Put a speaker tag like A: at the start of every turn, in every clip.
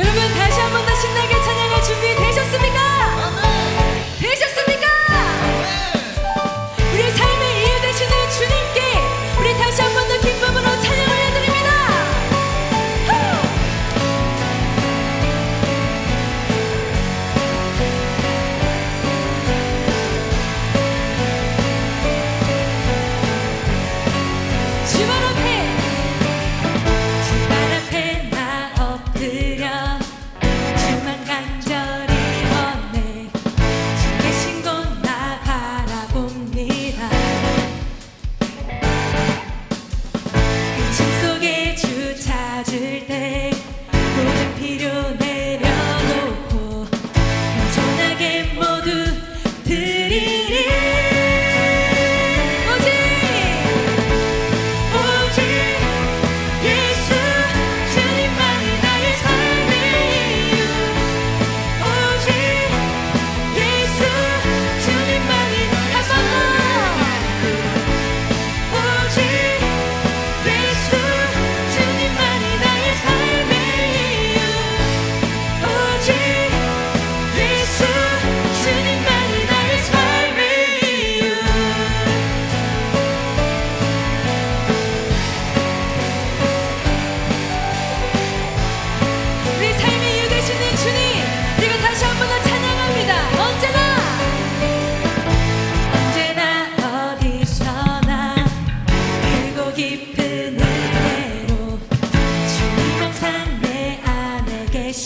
A: 여러분 다시 한 번 더 신나게 찬양을 준비 되셨습니까?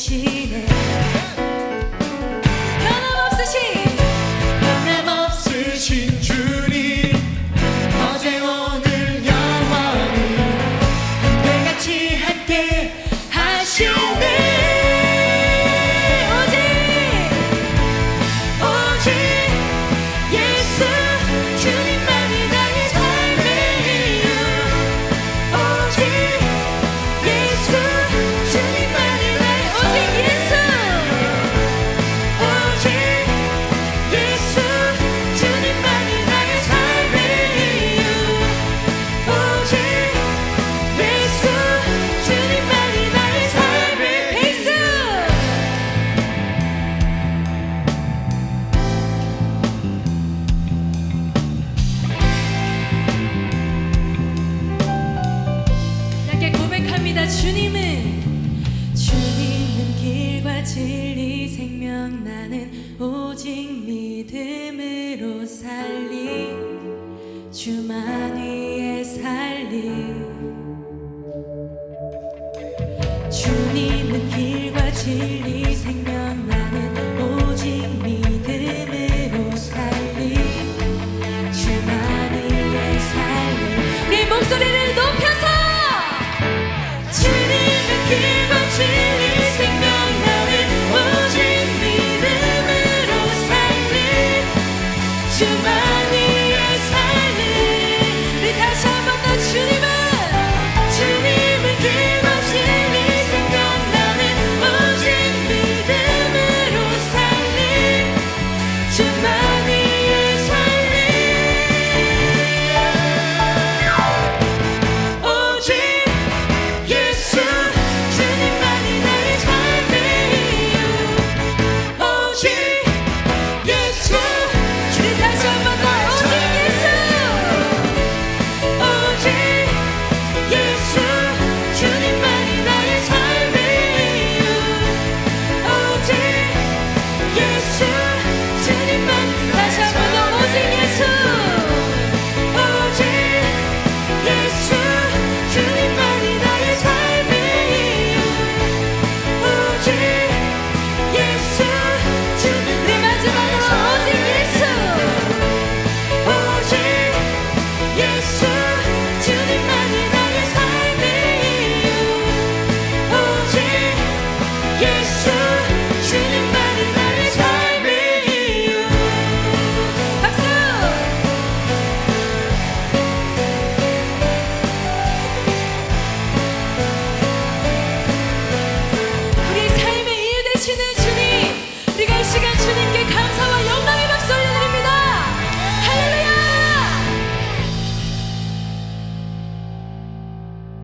A: triste. 주님은 주님은 길과 진리 생명 나는 오직 믿음으로 살리 주만 위에 살리 주님은 길과 진리